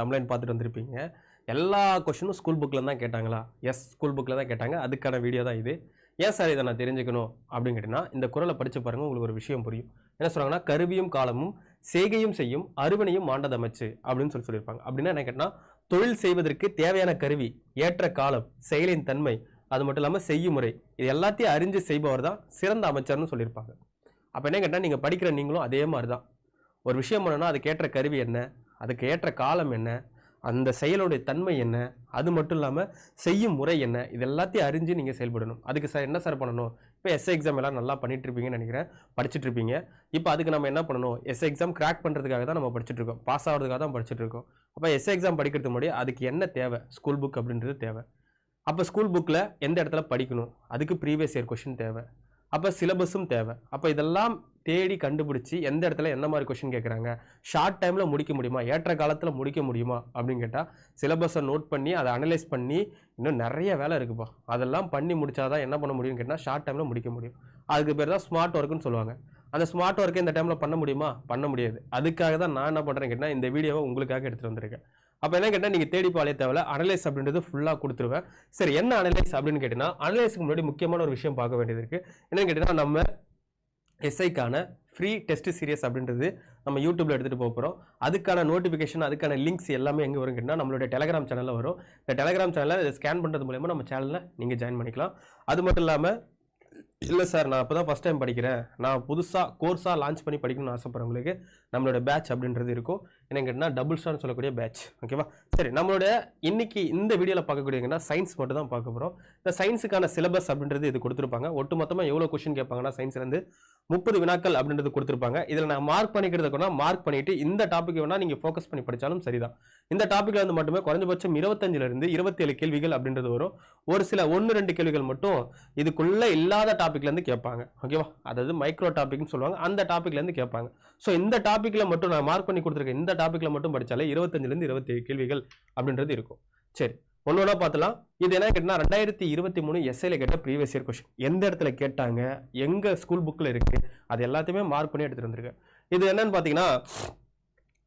தமிழன் பார்த்துட்டு வந்திருப்பீங்க. எல்லா கொஷினும் ஸ்கூல் புக்கில் தான் கேட்டாங்களா? எஸ் ஸ்கூல் புக்கில் தான் கேட்டாங்க. அதுக்கான வீடியோ தான் இது. ஏன் சார் இதை நான் தெரிஞ்சுக்கணும்? அப்படின்னு கேட்டிங்கன்னா இந்த குரலை படித்து பாருங்கள் உங்களுக்கு ஒரு விஷயம் புரியும். என்ன சொல்கிறாங்கன்னா கருவியும் காலமும் செய்கையும் செய்யும் அறுவனையும் மாண்டதமைச்சு அப்படின்னு சொல்லி சொல்லியிருப்பாங்க. அப்படின்னா என்ன கேட்டால் தொழில் செய்வதற்கு தேவையான கருவி ஏற்ற காலம் செயலின் தன்மை அது மட்டும் இல்லாமல் செய்யும் முறை இது எல்லாத்தையும் அறிஞ்சு செய்பவர் தான் சிறந்த அமைச்சர்னு சொல்லியிருப்பாங்க. அப்போ என்ன கேட்டால் நீங்கள் படிக்கிற நீங்களும் அதே மாதிரி தான் ஒரு விஷயம் பண்ணணும்னா அதுக்கு ஏற்ற கருவி என்ன? அதுக்கு ஏற்ற காலம் என்ன அந்த செயலுடைய தன்மை என்ன அது மட்டும் இல்லாமல் செய்யும் முறை என்ன இது எல்லாத்தையும் அறிஞ்சு நீங்கள் செயல்படணும். அதுக்கு சார் என்ன சார் பண்ணணும்? இப்போ எஸ்ஐ எக்ஸாம் எல்லாம் நல்லா பண்ணிட்டு இருப்பீங்கன்னு நினைக்கிறேன். படிச்சுட்டு இருப்பீங்க இப்போ அதுக்கு நம்ம என்ன பண்ணணும்? எஸ்ஏ எக்ஸாம் கிராக் பண்ணுறதுக்காக தான் நம்ம படிச்சுட்டு இருக்கோம் பாஸ் ஆகிறதுக்காக தான் படிச்சுட்டு இருக்கோம் அப்போ எஸ்ஏ எக்ஸாம் படிக்கிறதுக்கு முன்னாடி அதுக்கு என்ன தேவை? ஸ்கூல் புக் அப்படின்றது தேவை. அப்போ ஸ்கூல் புக்கில் எந்த இடத்துல படிக்கணும்? அதுக்கு ப்ரீவியஸ் இயர் கொஷின் தேவை. அப்போ சிலபஸும் தேவை. அப்போ இதெல்லாம் தேடி கண்டுபிடிச்சி எந்த இடத்துல என்ன மாதிரி கொஷின் கேட்குறாங்க ஷார்ட் டைமில் முடிக்க முடியுமா? ஏற்ற காலத்தில் முடிக்க முடியுமா? அப்படின்னு கேட்டால் சிலபஸை நோட் பண்ணி அதை அனலைஸ் பண்ணி இன்னும் நிறைய வேலை இருக்குப்பா. அதெல்லாம் பண்ணி முடிச்சாதான் என்ன பண்ண முடியும்னு கேட்டால் ஷார்ட் டைமில் முடிக்க முடியும். அதுக்கு பேர் தான் ஸ்மார்ட் ஒர்க்குன்னு சொல்லுவாங்க. அந்த ஸ்மார்ட் ஒர்க்கை இந்த டைமில் பண்ண முடியுமா? பண்ண முடியாது. அதுக்காக தான் நான் என்ன பண்ணுறேன் கேட்டால் இந்த வீடியோவை உங்களுக்காக எடுத்துகிட்டு வந்திருக்கேன். அப்போ என்ன கேட்டால் நீங்கள் தேடி பாலே தேவையில்ல. அனலைஸ் அப்படின்றது ஃபுல்லாக கொடுத்துருவேன். சரி என்ன அனலைஸ் அப்படின்னு கேட்டிங்கன்னா அனலைஸுக்கு முன்னாடி முக்கியமான ஒரு விஷயம் பார்க்க வேண்டியது இருக்குது என்னன்னு கேட்டிங்கன்னா நம்ம எஸ்ஐக்கான ஃப்ரீ டெஸ்ட் சீரியஸ் அப்படின்றது நம்ம யூடியூப்ல எடுத்துகிட்டு போக போகிறோம் அதுக்கான நோட்டிஃபிகேஷன் அதுக்கான லிங்க்ஸ் எல்லாமே எங்கே வரும் கேட்டால் நம்மளுடைய டெலகிராம் சேனலில் வரும். இந்த டெலகிராம் சேனலில் ஸ்கேன் பண்ணுறது மூலயமா நம்ம சேனலில் நீங்கள் ஜாயின் பண்ணிக்கலாம். அது மட்டும் இல்லாமல் இல்லை சார் நான் இப்போ தான் ஃபஸ்ட் டைம் படிக்கிறேன். நான் புதுசாக கோர்ஸாக லான்ச் பண்ணி படிக்கணும்னு ஆசைப்பட்றவங்களுக்கு நம்மளோட பேட்ச் அப்படின்றது இருக்கும். என்ன கேட்டால் டபுள் ஸ்டார்னு சொல்லக்கூடிய பேட்ச் ஓகேவா சரி நம்மளோட இன்னைக்கு இந்த வீடியோவில் பார்க்கக்கூடியங்கன்னா சயின்ஸ் மட்டும் தான் பார்க்க போகிறோம் இந்த சயின்ஸுக்கான சிலபஸ் அப்படின்றது இது கொடுத்துருப்பாங்க. ஒட்டு மொத்தமாக எவ்வளோ கொஷின் கேட்பாங்கன்னா சயின்ஸ்லேருந்து முப்பது வினாக்கள் அப்படின்றது கொடுத்துருப்பாங்க. இதில் நான் மார்க் பண்ணிக்கிறதுக்குனா மார்க் பண்ணிவிட்டு இந்த டாபிக் வேணால் நீங்கள் ஃபோக்கஸ் பண்ணி படித்தாலும் சரிதான். இந்த டாப்பிக்கில் வந்து மட்டுமே குறைஞ்சபட்சம் இருபத்தஞ்சிலிருந்து இருபத்தேழு கேள்விகள் அப்படின்றது வரும். ஒரு சில ஒன்று ரெண்டு கேள்விகள் மட்டும் இதுக்குள்ளே இல்லாத டாப்பிக்லேருந்து கேட்பாங்க. ஓகேவா அதாவது மைக்ரோ டாபிக்னு சொல்லுவாங்க. அந்த டாப்பிக்லேருந்து கேட்பாங்க. ஸோ இந்த டாப்பிக்கில் மட்டும் நான் மார்க் பண்ணி கொடுத்துருக்கேன் இந்த டாப்பிக்கில் மட்டும் படித்தாலே இருபத்தஞ்சிலிருந்து இருபத்தி ஏழு கேள்விகள் அப்படின்றது இருக்கும். சரி ஒன்று ஒன்றா பார்த்தலாம். இது என்ன கேட்டால் ரெண்டாயிரத்தி இருபத்தி மூணு எஸ்ஐல கேட்ட ப்ரீவியஸ் இயர் கொஷின் எந்த இடத்துல கேட்டாங்க? எங்கள் ஸ்கூல் புக்கில் இருக்குது அது எல்லாத்தையுமே மார்க் பண்ணி எடுத்துட்டு வந்திருக்கேன். இது என்னன்னு பார்த்தீங்கன்னா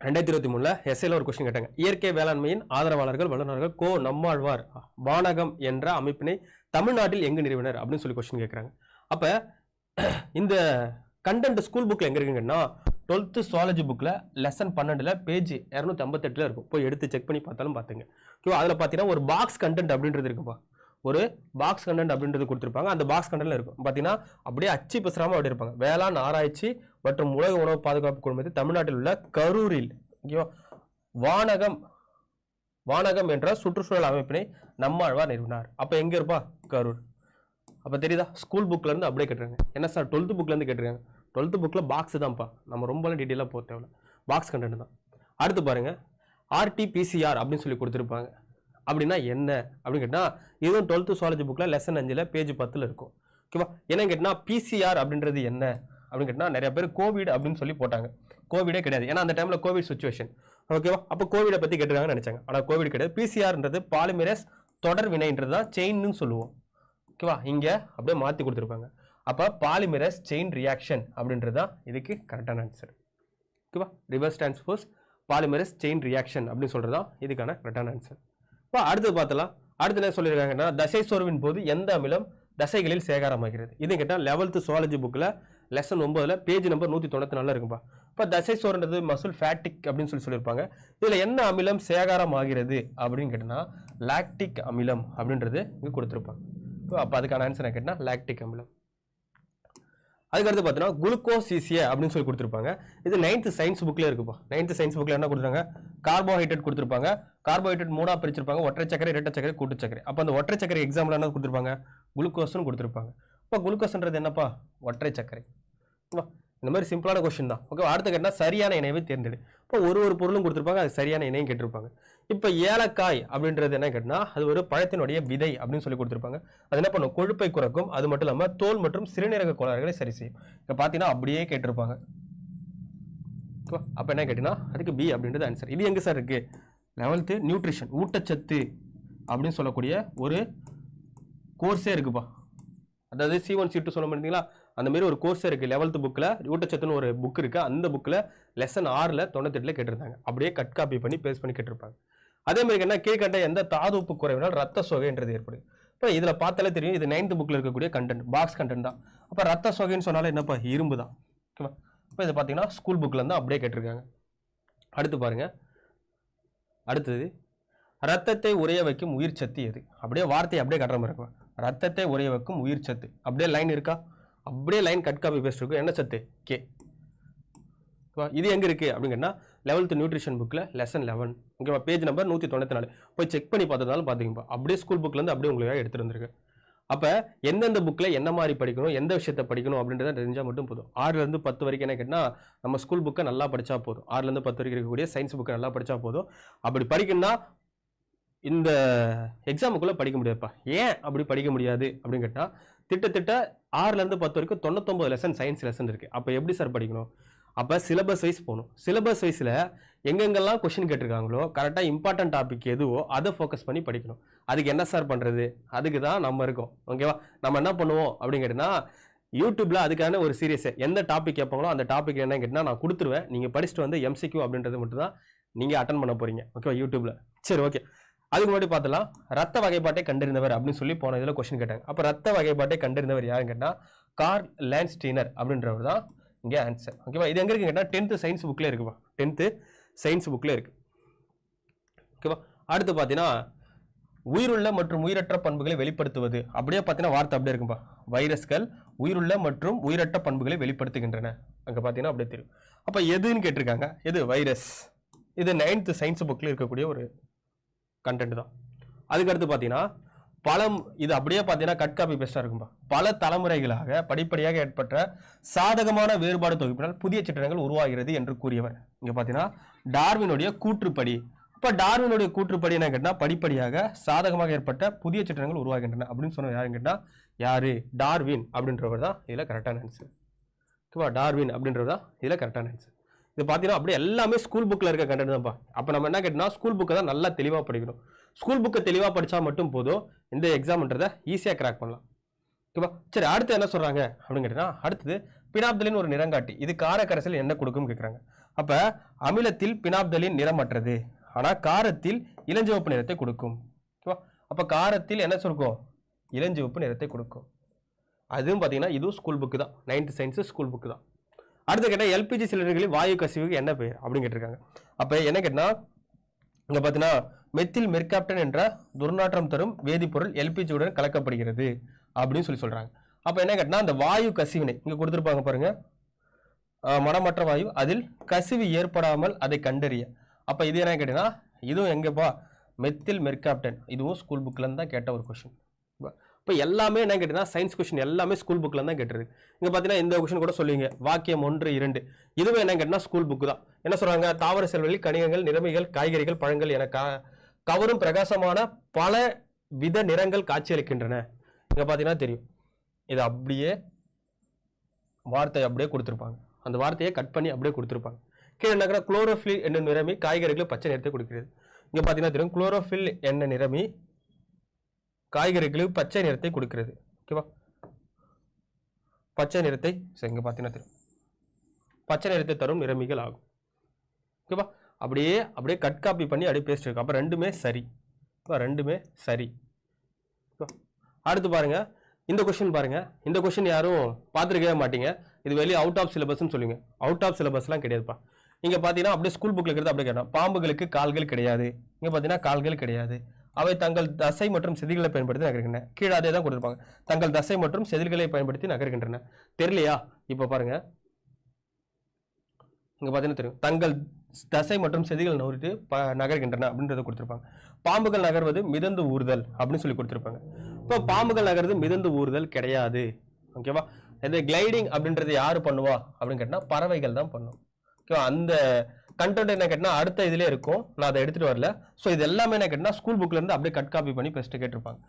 ரெண்டாயிரத்தி இருபத்தி மூணுல எஸ்ஐல ஒரு கொஸ்டின் கேட்டாங்க. இயற்கை வேளாண்மையின் ஆதரவாளர்கள் வல்லுநர்கள் கோ நம்மாழ்வார் வானகம் என்ற அமைப்பினை தமிழ்நாட்டில் எங்கு நிறுவினர்? அப்படின்னு சொல்லி கொஸ்டின் கேட்குறாங்க அப்போ இந்த கண்டென்ட் ஸ்கூல் புக்கில் எங்கே இருக்குங்கன்னா டுவெல்த்து சுவாலஜி புக்கில் லெசன் பன்னெண்டில் பேஜ் இரநூத்தி ஐம்பத்தெட்டில் இருக்கும். போய் எடுத்து செக் பண்ணி பார்த்தாலும் பார்த்துங்க. ஓகேவா அதில் பார்த்தீங்கன்னா ஒரு பாக்ஸ் கண்டென்ட் அப்படின்றது இருக்குப்பா. ஒரு பாக்ஸ் கண்டென்ட் அப்படின்றது கொடுத்துருப்பாங்க. அந்த பாக்ஸ் கண்டென்ட்ல இருக்கும். பார்த்தீங்கன்னா அப்படியே அச்சு பிசுறாம அப்படி இருப்பாங்க. வேளாண் ஆராய்ச்சி மற்றும் உலக உணவு பாதுகாப்பு குழுமத்தில் தமிழ்நாட்டில் உள்ள கரூரில் ஓகேவா வானகம் வானகம் என்ற சுற்றுச்சூழல் அமைப்பினை நம்மாழ்வார் நிறுவினார். அப்போ எங்கே இருப்பா? கரூர். அப்போ தெரியுதா? ஸ்கூல் புக்லேருந்து அப்படியே கேட்டுருங்க என்ன சார் டுவெல்த்து புக்லேருந்து கேட்டிருக்காங்க. டுவெல்த்து புக்கில் பாக்ஸ் தான்ப்பா. நம்ம ரொம்பலாம் டீட்டெயிலாக போக தேவையில்ல. பாக்ஸ் கண்டென்ட் தான். அடுத்து பாருங்க. ஆர்டிபிசிஆர் அப்படின்னு சொல்லி கொடுத்துருப்பாங்க. அப்படின்னா என்ன? அப்படின்னு கேட்டால் இதுவும் டுவெல்த்து சுவாலஜி புக்கில் லெசன் அஞ்சில் பேஜ் பத்தில் இருக்கும். ஓகேவா என்னன்னு கேட்டால் பிசிஆர் அப்படின்றது என்ன? அப்படின்னு கேட்டால் நிறைய பேர் கோவிட் அப்படின்னு சொல்லி போட்டாங்க. கோவிடே கிடையாது. ஏன்னா அந்த டைமில் கோவிட் சுச்சுவேஷன் ஓகேவா அப்போ கோவிடை பற்றி கேட்டுருக்காங்கன்னு நினச்சாங்க. ஆனால் கோவிட் கிடையாது. பிசிஆர்ன்றது பாலிமரஸ் தொடர் வினைன்றது தான் செயின்னு சொல்லுவோம். ஓகேவா இங்கே அப்படியே மாற்றி கொடுத்துருப்பாங்க. அப்போ பாலிமரஸ் செயின் ரியாக்ஷன் அப்படின்றது தான் இதுக்கு கரெக்டான ஆன்சர் ஓகேவா reverse transpose polymerase chain reaction அப்படின்னு சொல்கிறது தான் இதுக்கான கரெக்டான ஆன்சர் இப்போ அடுத்து பார்த்தலாம். அடுத்து என்ன சொல்லியிருக்காங்கன்னா தசை சோர்வின் போது எந்த அமிலம் தசைகளில் சேகாரமாகிறது? இது கேட்டால் லெவல்த்து சுவாலஜி புக்கில் லெசன் ஒன்பதில் பேஜ் நம்பர் நூற்றி தொண்ணூற்றி நாலில் இருக்கும்பா. இப்போ தசை சோறுன்றது மசுல் ஃபேட்டிக் அப்படின்னு சொல்லி சொல்லியிருப்பாங்க. இதில் என்ன அமிலம் சேகாரம் ஆகிறது அப்படின்னு கேட்டோன்னா லாக்டிக் அமிலம் அப்படின்றது இங்கே கொடுத்துருப்பாங்க. அப்போ அதுக்கான ஆன்சர் கேட்டால் லாக்டிக் அமிலம். அதுக்கடுத்து பார்த்தீங்கன்னா குளுக்கோசிசிய அப்படின்னு சொல்லி கொடுத்துருப்பாங்க. இது நைன்த் சயின்ஸ் புக்கில் இருக்குப்பா. நைன்த் சயின்ஸ் புக்கில் என்ன கொடுத்துருக்காங்க? கார்போஹைட்ரேட் கொடுத்துருப்பாங்க. கார்போஹைட்ரேட் மூணாக பிரிச்சிருப்பாங்க. ஒற்றை சக்கரை இரட்டை சக்கரை கூட்டு சக்கரை அப்போ அந்த ஒற்றை சக்கரை எக்ஸாம்பிள் என்ன கொடுத்துருப்பாங்க? குளுக்கோஸ்னு கொடுத்துருப்பாங்க. இப்போ குளுக்கோஸ்ன்றது என்னப்பா? ஒற்றை சக்கரை இந்த மாதிரி சிம்பிளான கொஸ்டின் தான். ஓகே அடுத்த கேட்டால் சரியான இணைவை தேர்ந்தெடு. இப்போ ஒரு ஒரு பொருளும் கொடுத்துருப்பாங்க அது சரியான இணையும் கேட்டிருப்பாங்க. இப்போ ஏலக்காய் அப்படின்றது என்ன கேட்டால் அது ஒரு பழத்தினுடைய விதை அப்படின்னு சொல்லி கொடுத்துருப்பாங்க. அது என்ன பண்ணும்? கொழுப்பை குறைக்கும். அது மட்டும் இல்லாமல் தோல் மற்றும் சிறுநீரக கோளாறுகளை சரி செய்யும். இப்போ பார்த்தீங்கன்னா அப்படியே கேட்டிருப்பாங்க. அப்போ என்ன கேட்டினா அதுக்கு பி அப்படின்றது ஆன்சர் இது எங்கே சார் இருக்குது லெவல்த்து நியூட்ரிஷன் ஊட்டச்சத்து அப்படின்னு சொல்லக்கூடிய ஒரு கோர்ஸே இருக்குப்பா. அதாவது சி ஒன் சி டூ சொல்ல மாட்டீங்களா அந்த மாதிரி ஒரு கோர்ஸ் இருக்கு. லெவல்த் புக்கில் ஊட்டச்சத்துன்னு ஒரு புக் இருக்கு. அந்த புக்கில் லெசன் ஆறில் தொண்ணூத்தெட்டில் கேட்டிருந்தாங்க. அப்படியே கட் காப்பி பண்ணி பேஸ் பண்ணி கேட்டிருப்பாங்க. அதே மாதிரி என்ன? கீழ்கண்ட எந்த தாது உப்பு குறைவினால் ரத்த சோகைன்றது ஏற்படுது இப்போ இதில் பார்த்தாலே தெரியும். இது நைன்த் புக்கில் இருக்கக்கூடிய கண்டென்ட் பாக்ஸ் கண்டென்ட் தான். அப்போ ரத்த சோகைன்னு சொன்னாலே என்னப்பா? இரும்பு தான். ஓகேவா? இப்போ இதை பார்த்தீங்கன்னா ஸ்கூல் புக்கில் இருந்து அப்படியே கேட்டிருக்காங்க. அடுத்து பாருங்க. அடுத்தது ரத்தத்தை உரைய வைக்கும் உயிர் சத்து எது? அப்படியே வார்த்தையை அப்படியே கட்டுற மாதிரி இருக்கும். ரத்தத்தை உரைய வைக்கும் உயிர் சத்து. அப்படியே லைன் இருக்கா? அப்படியே லைன் கட் காப்பி பேஸ்ட் இருக்கும் என்ன சத்து? கே இது எங்கே இருக்குது அப்படிங்கன்னா லெவல்த்து நியூட்ரிஷன் புக்கில் லெசன் லெவன் ஓகேவா பேஜ் நம்பர் நூற்றி தொண்ணூற்றி நாலு. போய் செக் பண்ணி பார்த்ததாலும் பார்த்துக்கப்பா அப்படியே ஸ்கூல் புக்லேருந்து அப்படியே உங்களை எடுத்துருந்துருக்கு அப்போ எந்தெந்த புக்கில் என்ன மாதிரி படிக்கணும் எந்த விஷயத்தை படிக்கணும் அப்படின்றத தெரிஞ்சால் மட்டும் போதும். ஆறுலேருந்து பத்து வரைக்கும் என்ன கேட்டால் நம்ம ஸ்கூல் புக்கை நல்லா படித்தா போதும். ஆறுலேருந்து பத்து வரைக்கும் இருக்கக்கூடிய சயின்ஸ் புக்கை நல்லா படித்தா போதும். அப்படி படிக்கணும்னா இந்த எக்ஸாமுக்குள்ளே படிக்க முடியாதுப்பா. ஏன் அப்படி படிக்க முடியாது அப்படின்னு கேட்டால் திட்டத்திட்ட ஆறுலேருந்து பத்து வரைக்கும் தொண்ணூத்தொம்பது லெசன் சயின்ஸ் லெசன் இருக்குது அப்போ எப்படி சார் படிக்கணும்? அப்போ சிலபஸ் வைஸ் போகணும். சிலபஸ் வைஸில் எங்கெங்கெல்லாம் கொஷின் கேட்டிருக்காங்களோ கரெக்டாக இம்பார்ட்டன்ட் டாபிக் எதுவோ அதை ஃபோக்கஸ் பண்ணி படிக்கணும். அதுக்கு என்ன சார் பண்ணுறது அதுக்கு தான் நம்ம இருக்கோம். ஓகேவா நம்ம என்ன பண்ணுவோம் அப்படின்னு கேட்டிங்கன்னா யூடியூப்ல அதுக்கான ஒரு சீரியஸ் எந்த டாபிக் கேட்பாங்களோ அந்த டாபிக் என்ன கேட்டால் நான் கொடுத்துருவேன். நீங்கள் படிச்சுட்டு வந்து எம்சிக்யூ அப்படின்றது மட்டும் தான் நீங்கள் அட்டன் பண்ண போகிறீங்க ஓகேவா யூடியூப்ல சரி ஓகே அதுக்கு முன்னாடி பார்த்தலாம் ரத்த வகைப்பாட்டை கண்டறிந்தவர் அப்படின்னு சொல்லி போன இதில் கொஸ்டின் கேட்டாங்க. அப்போ ரத்த வகைப்பாட்டை கண்டறிந்தவர் யாருன்னு கேட்டால் கார் லேண்ட்ஸ்டீனர் அப்படின்றவர் தான் இங்கே ஆன்சர் ஓகேவா இது எங்கே இருக்குன்னு கேட்டால் டென்த்து சயின்ஸ் புக்கில் இருக்குப்பா டென்த்து சயின்ஸ் புக்கில் இருக்கு. ஓகேவா அடுத்து பார்த்தீங்கன்னா உயிருள்ள மற்றும் உயிரற்ற பண்புகளை வெளிப்படுத்துவது. அப்படியே பார்த்தீங்கன்னா வார்த்தை அப்படியே இருக்கும்பா. வைரஸ்கள் உயிருள்ள மற்றும் உயிரற்ற பண்புகளை வெளிப்படுத்துகின்றன. அங்கே பார்த்தீங்கன்னா அப்படியே தெரியும். அப்போ எதுன்னு கேட்டிருக்காங்க? எது? வைரஸ். இது நைன்த்து சயின்ஸ் புக்கில் இருக்கக்கூடிய ஒரு கண்டென்ட் தான். அதுக்கடுத்து பார்த்தீங்கன்னா பல இது அப்படியே பார்த்தீங்கன்னா கட் காப்பி பெஸ்ட்டாக இருக்கும்பா. பல தலைமுறைகளாக படிப்படியாக ஏற்பட்ட சாதகமான வேறுபாடு தொகுப்பினால் புதிய சிற்றங்கள் உருவாகிறது என்று கூறியவர். இங்கே பார்த்தீங்கன்னா டார்வினுடைய கூற்றுப்படி. இப்போ டார்வினுடைய கூற்றுப்படி என்ன கேட்டால் படிப்படியாக சாதகமாக ஏற்பட்ட புதிய சிற்றங்கள் உருவாகின்றன. அப்படின்னு சொன்ன யாருன்னு கேட்டால் யார்? டார்வின் அப்படின்றவர் தான் இதில் கரெக்டான ஆன்சர் ஓகேவா டார்வின் அப்படின்றது தான் இதில் கரெக்டான ஆன்சர் இது பார்த்தீங்கன்னா அப்படியே எல்லாமே ஸ்கூல் புக்கில் இருக்க கண்டென்ட் தான்ப்பா. அப்போ நம்ம என்ன கேட்டோம்னா ஸ்கூல் புக்கை தான் நல்லா தெளிவாக படிக்கணும். ஸ்கூல் புக்கை தெளிவாக படித்தா மட்டும் போதும். இந்த எக்ஸாம்ன்றதை ஈஸியாக கிராக் பண்ணலாம். ஓகேவா? சரி அடுத்து என்ன சொல்கிறாங்க அப்படின்னு கேட்டிங்கன்னா அடுத்தது பினாப்தலின் ஒரு நிறங்காட்டி. இது காரக்கரைசல் என்ன கொடுக்கும் கேட்குறாங்க அப்போ அமிலத்தில் பினாப்தலின் நிறமற்றது. ஆனால் காரத்தில் இளஞ்சிவப்பு நிறத்தை கொடுக்கும். ஓகேவா? அப்போ காரத்தில் என்ன சொல்கும் இளஞ்சிவப்பு நிறத்தை கொடுக்கும். அதுவும் பார்த்தீங்கன்னா இதுவும் ஸ்கூல் புக்கு தான். நைன்த் சயின்ஸு ஸ்கூல் புக்கு தான். அடுத்து கேட்டால் எல்பிஜி சிலிண்டர்களில் வாயு கசிவுக்கு என்ன பெயர் அப்படின்னு கேட்டிருக்காங்க. அப்போ என்ன கேட்டால் இங்கே பார்த்தீங்கன்னா மெத்தில் மெர்காப்டன் என்ற துர்நாற்றம் தரும் வேதிப்பொருள் எல்பிஜியுடன் கலக்கப்படுகிறது அப்படின்னு சொல்லி சொல்கிறாங்க அப்போ என்ன கேட்டால் அந்த வாயு கசிவினை இங்கே கொடுத்துருப்பாங்க பாருங்கள் மனமற்ற வாயு அதில் கசிவு ஏற்படாமல் அதை கண்டறிய. அப்போ இது என்ன கேட்டீங்கன்னா இதுவும் எங்கேப்பா? Methyl mercaptan. இதுவும் ஸ்கூல் புக்கில் தான் கேட்ட ஒரு கொஷின் இப்போ எல்லாமே என்ன கேட்டீங்கன்னா சயின்ஸ் கொஷின் எல்லாமே ஸ்கூல் புக்கில் தான் கேட்டிருக்கு. இங்கே பார்த்தீங்கன்னா இந்த கொஷின் கூட சொல்லுவீங்க. வாக்கியம் ஒன்று இரண்டு. இதுவே என்ன கேட்டால் ஸ்கூல் புக்கு தான். என்ன சொல்கிறாங்க தாவர செல்வங்களில் கணிகங்கள் நிறமிகள் காய்கறிகள் பழங்கள் என க கவரும் பிரகாசமான பல வித நிறங்கள் காட்சியளிக்கின்றன. இங்கே பார்த்தீங்கன்னா தெரியும். இது அப்படியே வார்த்தை அப்படியே கொடுத்துருப்பாங்க. அந்த வார்த்தையை கட் பண்ணி அப்படியே கொடுத்துருப்பாங்க. கீழே என்ன குளோரோஃபில் என்ன நிறமி காய்கறிகளுக்கு பச்சை நிறத்தை கொடுக்கிறது. இங்கே பார்த்தீங்கன்னா தெரியும். குளோரோஃபில் என்ன நிறமி காய்கறிகளுக்கு பச்சை நிறத்தை கொடுக்கிறது. ஓகேவா பச்சை நிறத்தை சரி, பார்த்தீங்கன்னா தெரியும். பச்சை நிறத்தை தரும் நிறமிகள் ஆகும். ஓகேவா அப்படியே அப்படியே கட் காப்பி பண்ணி அப்படியே பேஸ்ட் இருக்கு அப்போ ரெண்டுமே சரி. ஓகேவா? ரெண்டுமே சரி. அடுத்து பாருங்கள் இந்த கொஷின் பாருங்கள் இந்த கொஷின் யாரும் பார்த்துருக்கவே மாட்டீங்க. இது வெளியே அவுட் ஆஃப் சிலபஸ்ன்னு சொல்லுங்க அவுட் ஆஃப் சிலபஸ்லாம் கிடையாதுப்பா. இங்கே பார்த்தீங்கன்னா அப்படியே ஸ்கூல் புக்கில் இருக்கிறது அப்படியே கேட்டோம். பாம்புகளுக்கு கால்கள் கிடையாது. இங்கே பார்த்தீங்கன்னா கால்கள் கிடையாது. அவை தங்கள் தசை மற்றும் செதில்களை பயன்படுத்தி நகர்கின்றன. கீழே அதே தான் கொடுத்துருப்பாங்க. தங்கள் தசை மற்றும் செதில்களை பயன்படுத்தி நகர்கின்றன. தெரியலையா? இப்போ பாருங்க. இங்கே பார்த்தீங்கன்னா தெரியும். தங்கள் தசை மற்றும் செதிகள் நகர்த்து ப நகர்கின்றன அப்படின்றத கொடுத்துருப்பாங்க. பாம்புகள் நகர்வது மிதந்து ஊறுதல் அப்படின்னு சொல்லி கொடுத்துருப்பாங்க. இப்போ பாம்புகள் நகர்வது மிதந்து ஊறுதல் கிடையாது. ஓகேவா இந்த கிளைடிங் அப்படின்றது யார் பண்ணுவா? அப்படின்னு கேட்டால் பறவைகள் தான் பண்ணும். ஓகேவா அந்த கண்டென்ட் என்ன கேட்டால் அடுத்த இதிலே இருக்கும். நான் அதை எடுத்துகிட்டு வரல. ஸோ இது எல்லாமே என்ன கேட்டால் ஸ்கூல் புக்லேருந்து அப்படியே கட் காப்பி பண்ணி பெஸ்ட்டு கேட்டிருப்பாங்க.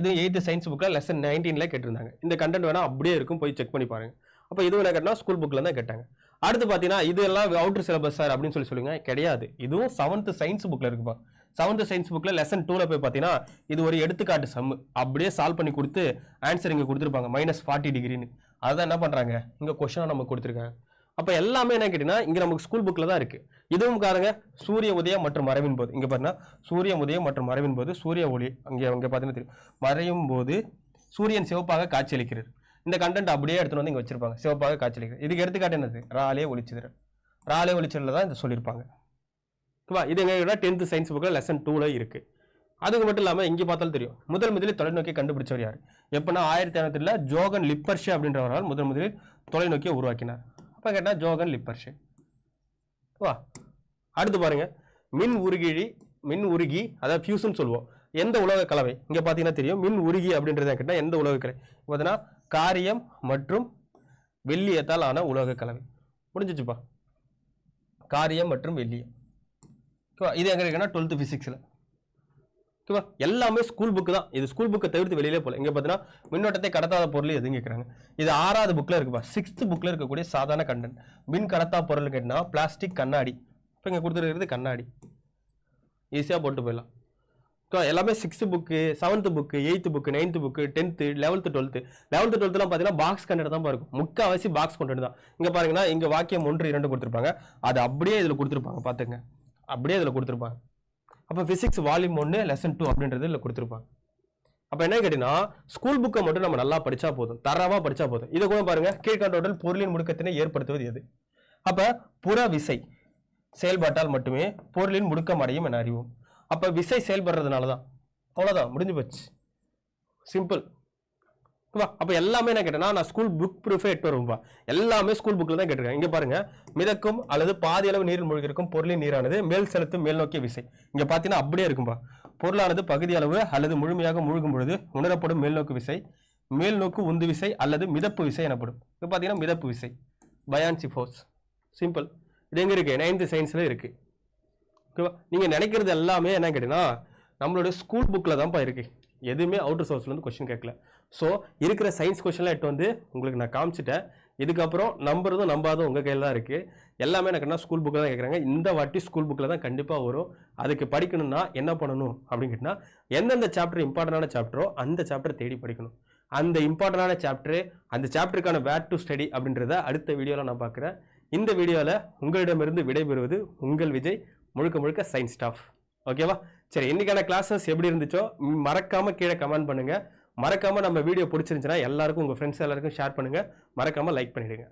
இது எயித்து சயின்ஸ் புக்கில் லெசன் நைன்டீனில் கேட்டிருந்தாங்க. இந்த கண்டென்ட் வேணால் அப்படியே இருக்கும் போய் செக் பண்ணி பாருங்க. அப்போ இது என்ன கேட்டால் ஸ்கூல் புக்ல தான் கேட்டாங்க. அடுத்து பார்த்தீங்கன்னா இது எல்லாம் அவுட்டர் சிலபஸ் சார் அப்படின்னு சொல்லி சொல்லுங்க கிடையாது. இதுவும் செவன்த்து சயின்ஸ் புக்கில் இருக்குப்பா செவன்த்து சயின்ஸ் புக்கில் லெசன் டூவில் போய் பார்த்தீங்கன்னா இது ஒரு எடுத்துக்காட்டு சம் அப்படியே சால்வ் பண்ணி கொடுத்து ஆன்சர் இங்கே கொடுத்துருப்பாங்க மைனஸ் ஃபார்ட்டி டிகிரின்னு அதான் என்ன பண்ணுறாங்க இங்கே கொஷனாக நமக்கு கொடுத்துருக்காங்க. அப்ப எல்லாமே என்ன கேட்டீங்கன்னா இங்க நமக்கு ஸ்கூல் புக்ல தான் இருக்கு. இதுவும் பாருங்க சூரிய உதயம் மற்றும் மறைவின் போது. இங்க பாருங்க சூரிய உதயம் மற்றும் மறைவின் போது சூரிய ஒளி அங்க அங்க பாத்தீங்கன்னா தெரியும். மறையும் போது சூரியன் சிவப்பாக காட்சியளிக்கிறது. இந்த கண்டென்ட் அப்படியே எடுத்துட்டு வந்து இங்க வச்சிருப்பாங்க. சிவப்பாக காட்சியளிக்கிறது. இதுக்கு எடுத்துக்காட்டு என்னது? ராலே ஒளிச்சுது ராலே ஒளிச்சதுல தான் இதை சொல்லியிருப்பாங்க. ஓகேவா? இது எங்க டென்த்து சயின்ஸ் புக்கில் லெசன் டூவில் இருக்குது அதுக்கு மட்டும் இல்லாமல் இங்கே பார்த்தாலும் தெரியும். முதல் முதலில் தொலைநோக்கி கண்டுபிடிச்சவர் யார்? எப்படின்னா ஆயிரத்தி ஐநூற்றில் ஜோகன் லிப்பர்ஷே அப்படின்றவரால் முதல் முதலில் தொலைநோக்கியை உருவாக்கினார். அப்போ கேட்டால் ஜோகன் லிப்பர்ஷே. வா. அடுத்து பாருங்க. மின் உருகிழி மின் உருகி அதாவது ஃபியூஸ்னு சொல்லுவோம். எந்த உலக கலவை? இங்கே பார்த்தீங்கன்னா தெரியும். மின் உருகி அப்படின்றத கேட்டால் எந்த உலக கலவை? பார்த்தீங்கன்னா காரியம் மற்றும் வெள்ளியத்தால் ஆன உலக கலவை. முடிஞ்சிச்சுப்பா. காரியம் மற்றும் வெள்ளியம் இது எங்கே இருக்குன்னா டுவெல்த்து ஃபிசிக்ஸில் ஓகேவா எல்லாமே ஸ்கூல் புக்கு தான். இது ஸ்கூல் புக்கை தவிர்த்து வெளியிலே போகல. இங்கே பார்த்தீங்கன்னா மின்னோட்டத்தை கடத்தாத பொருள் எதுவும் கேட்குறாங்க இது ஆறாவது புக்கில் இருக்குப்பா. சிக்ஸ்த் புக்கில் இருக்கக்கூடிய சாதாரண கண்டென்ட் மின் கடத்தா பொருள் கேட்டினா பிளாஸ்டிக் கண்ணாடி. இப்போ இங்கே கொடுத்துருக்கிறது கண்ணாடி. ஈஸியாக போட்டு போயிடலாம். ஓகேவா எல்லாமே sixth book seventh book eighth book ninth book tenth eleventh twelfth eleventh டுவெல்த்துலாம் பார்த்தீங்கன்னா பாக்ஸ் கண்டென்ட் தான் இருக்கும். முக்கால்வாசி பாக்ஸ் கண்டென்ட் தான். இங்கே பாருங்கன்னா இங்கே வாக்கியம் ஒன்று இரண்டு கொடுத்துருப்பாங்க. அது அப்படியே இதில் கொடுத்துருப்பாங்க. பார்த்துங்க அப்படியே இதில் கொடுத்துருப்பாங்க. அப்போ ஃபிசிக்ஸ் வால்யூம் ஒன்று லெசன் டூ அப்படின்றது இல்லை கொடுத்துருப்பாங்க. அப்போ என்ன கேட்டீங்கன்னா ஸ்கூல் புக்கை மட்டும் நம்ம நல்லா படித்தா போதும். தரவாக படித்தா போதும். இதை கூட பாருங்கள் கீழ்கண்டோடல் பொருளின் முடுக்கத்தினை ஏற்படுத்துவது எது? அப்போ புற விசை செயல்பாட்டால் மட்டுமே பொருளின் முடுக்கம் அடையும் என அறிவோம். அப்போ விசை செயல்படுறதுனால தான் அவ்வளோதான் முடிஞ்சு போச்சு. சிம்பிள் வா அப்போ எல்லாமே என்ன கேட்டேன்னா நான் ஸ்கூல் புக் ப்ரூஃபே எட்டு வரும்பா எல்லாமே ஸ்கூல் புக்கில் தான் கேட்டிருக்கேன். இங்கே பாருங்க. மிதக்கும் அல்லது பாதி அளவு நீரில் மூழ்கிருக்கும் பொருளின் நீரானது மேல் செலுத்தும் மேல் நோக்கிய விசை. இங்கே பார்த்தீங்கன்னா அப்படியே இருக்கும்பா. பொருளானது பகுதி அளவு அல்லது முழுமையாக மூழ்கும் பொழுது உணரப்படும் மேல்நோக்கு விசை மேல் நோக்கு உந்து விசை அல்லது மிதப்பு விசை எனப்படும். இப்போ பார்த்தீங்கன்னா மிதப்பு விசை. பயான்சி ஃபோர்ஸ் சிம்பிள் இது எங்கே இருக்குது நைன்த்து சயின்ஸில் இருக்குது ஓகேவா நீங்கள் நினைக்கிறது எல்லாமே என்ன கேட்டீங்கன்னா நம்மளுடைய ஸ்கூல் புக்கில் தான்ப்பா இருக்குது எதுவுமே அவுட்டர் சோர்ஸ்லேருந்து கொஸ்டின் கேட்கல. ஸோ இருக்கிற சயின்ஸ் கொஸ்டின்லாம் எட்டு வந்து உங்களுக்கு நான் காமிச்சிட்டேன். இதுக்கப்புறம் நம்புறதும் நம்பாதும் உங்கள் கையில் தான் இருக்குது எல்லாமே எனக்கு ஸ்கூல் புக்கில் தான் கேட்குறாங்க இந்த வாட்டி ஸ்கூல் புக்கில் தான் கண்டிப்பாக வரும். அதுக்கு படிக்கணும்னா என்ன பண்ணணும் அப்படின்னு கேட்டிங்கன்னா எந்தெந்த சாப்டர் இம்பார்ட்டண்டான சாப்டரோ அந்த சாப்டர் தேடி படிக்கணும். அந்த இம்பார்ட்டண்டான சாப்டரு அந்த சாப்டருக்கான வேட் டு ஸ்டடி அப்படின்றத அடுத்த வீடியோவில் நான் பார்க்குறேன். இந்த வீடியோவில் உங்களிடமிருந்து விடைபெறுவது உங்கள் விஜய் முழுக்க முழுக்க சயின்ஸ் ஸ்டாஃப் ஓகேவா சரி இன்றைக்கான கிளாஸஸ் எப்படி இருந்துச்சோ மறக்காமல் கீழே கமெண்ட் பண்ணுங்கள் மறக்காமல் நம்ம வீடியோ பிடிச்சிருந்துச்சுன்னா எல்லாருக்கும் உங்கள் ஃப்ரெண்ட்ஸ் எல்லாருக்கும் ஷேர் பண்ணுங்கள் மறக்காமல் லைக் பண்ணிவிடுங்க